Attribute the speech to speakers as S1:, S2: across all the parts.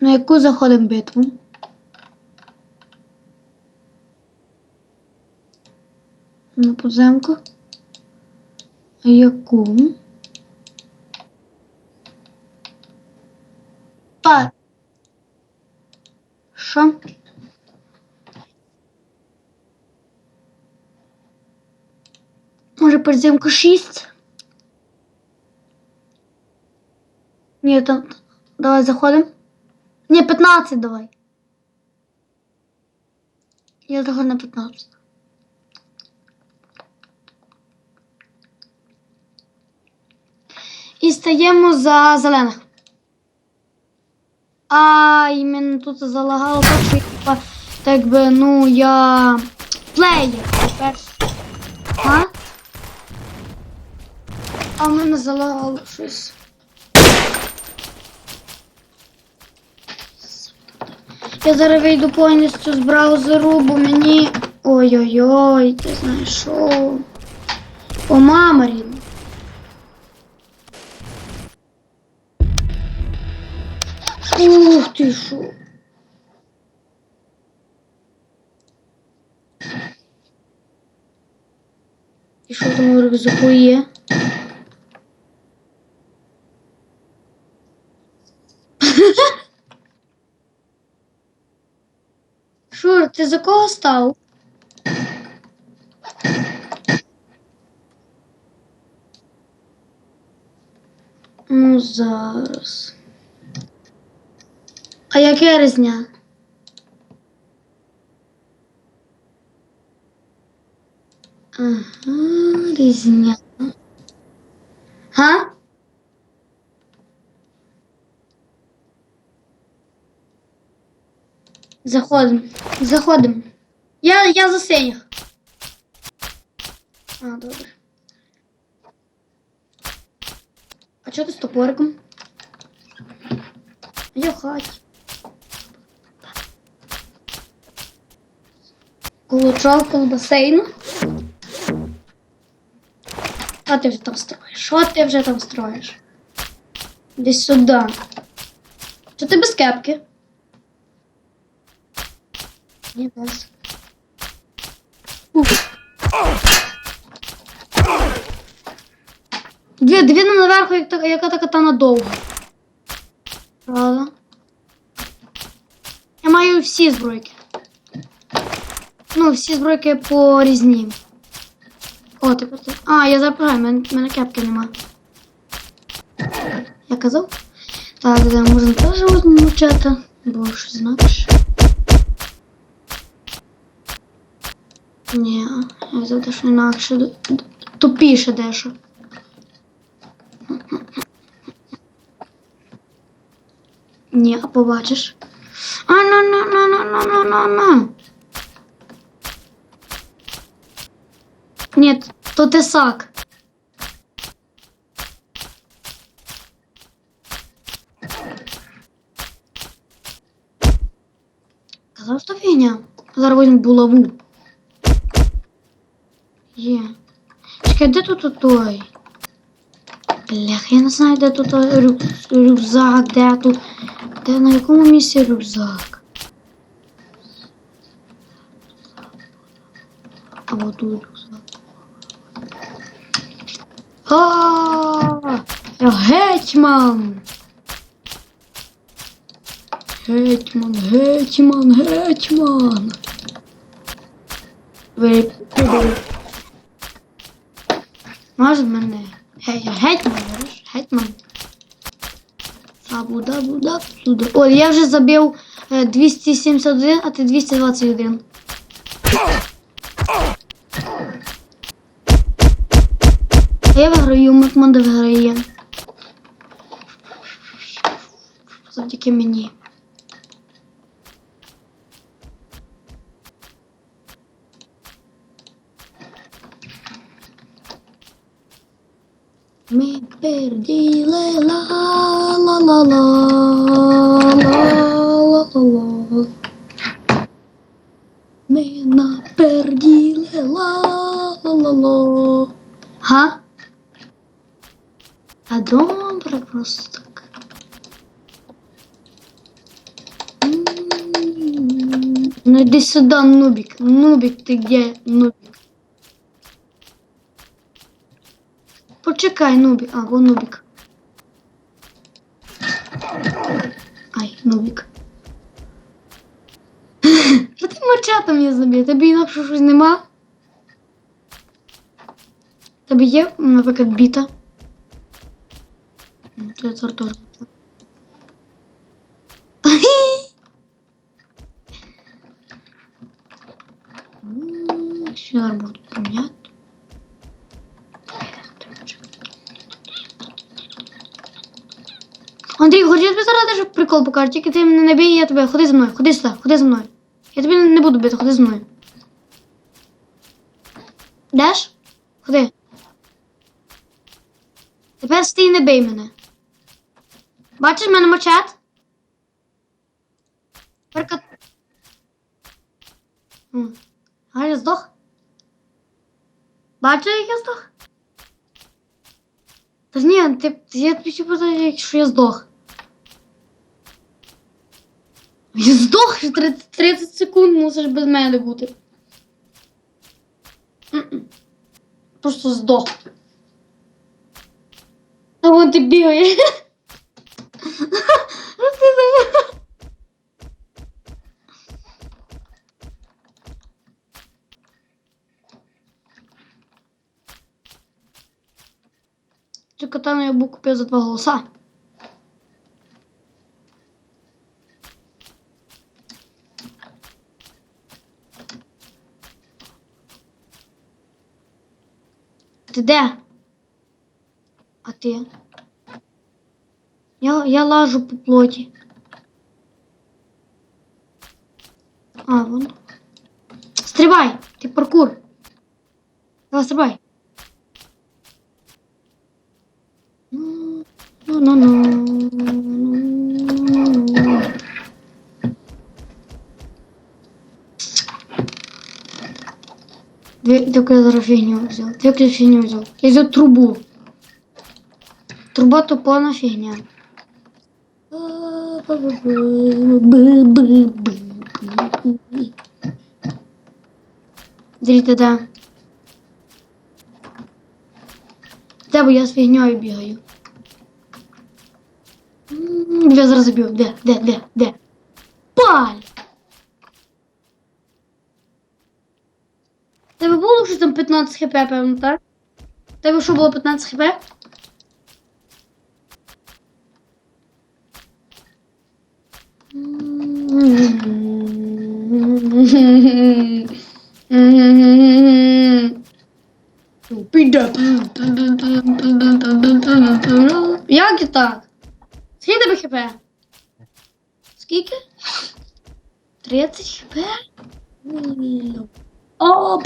S1: На яку заходимо битву? На подземку. А яку? А. Що? Може подземку 6? Ні, там. Давай заходимо. Ні, 15 давай. Я заходжу на 15. І стаємо за зелених. А іменно тут залагало так, що так би, ну, я плеєр тепер. А? А в мене залагало щось. Я зараз вийду повністю з браузеру, бо мені. Ой-ой-ой, ти знаєш що? О, мама. Ух ти що. І що там у рюкзаку є? Ти за кого став? Ну, зараз. А яке різня? Ага, різня. Га? Заходим. Заходим. Я, я за синіх. А, добре. А чого ти з топориком? Я в хаті. Колочалка з басейну. Що ти вже там строїш? Що ти вже там строїш? Десь сюди. Що ти без кепки? Ні, без. Уф. Дві, дві наверху, як така, яка та надовго. Правда? Я маю всі збройки. Ну, всі збройки по різні. О, тепер ти. А, я запрягаю, мене, мене кепки нема. Я казав? Так, да, можна теж мовчати, бо щось знаєш. Ні, я взяв дещо інакше. Тупіше дещо. Ні, а побачиш. А на на на на на на на на. Ні, то тесак. Казав, що фігня. Зараз візьму булаву. Є. Чекай, де тут той? Блях, я не знаю, де тут рю... рюкзак, де тут. Де на якому місці рюкзак? А вот тут рюкзак. А, я гетьман. Гетьман, гетьман, гетьман. Ви Може мене. Гей, я гетьман, знаєш? Гетьман. Абуда, буда, сюди. Ой, я вже забив е, 271, а ти 221. А я виграю, Макманда виграє. Завдяки мені. Перділе ла ла ла ла ла Ми на ла ла ла ла Га? А добре просто так. Ну йди сюди, нубік. Нубік, ти де, нубік? Почекай, Нубик. А, вон Нубик. Ай, Нубик. Що ти мочатом я забив? Тобі інакше щось нема? Тобі є, наприклад, біта? Ну, Це тортур. Що зараз буду поміняти? Андрій, хочу я тобі зараз даже прикол покажу, тільки ти мене не бій, я тебе. Ходи за мною, ходи сюди, ходи за мною. Я тобі не буду бити, ходи за мною. Деш? Ходи. Тепер стій не бий мене. Бачиш мене мочат? Тепер. А я здох? Бачиш, як я здох? Та ні, ти, я тобі ще питаю, що я здох. Я здох, що 30, 30 секунд мусиш без мене бути. М-м. Просто здох. А вон ти бігаєш. Цю катану я був купив за два голоса. Ти де? А ти? Я, я лажу по плоті. А, вон. Стрибай! Ти паркур. Давай, стрибай. Ну, Две, только я зараз фигню взял. Только я фигню взял. Я взял трубу. Труба тупана фигня. Дивіться, да. Де бо я з фігньою бігаю. М, Я зараз заб'ю. Де, де, де, де? Паль! Тебе було що там 15 хп, певно, так? Тебе що було 15 хп? Піде. Як і так? Скільки тебе хп? Скільки? 30 хп? О!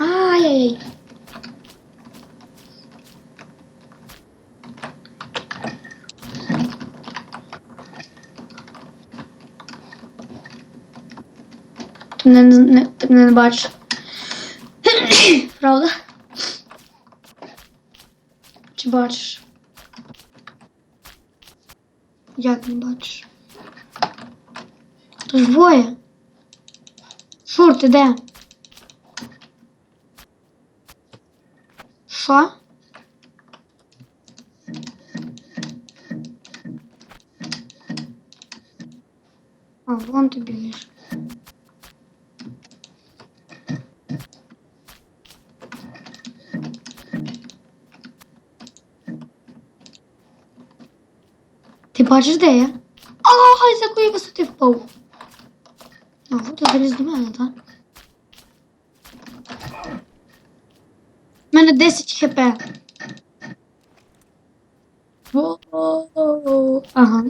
S1: Ай-яй-яй. Ти мене не, не, ти мене не бачиш. Правда? Чи бачиш? Як не бачиш? То ж двоє. Шур, ти де? Що? А, вон ти бігаєш. Ти бачиш, де я? Ай, з якої висоти впав. А, от ти заліз до мене, так? У мене 10 хп. Ага.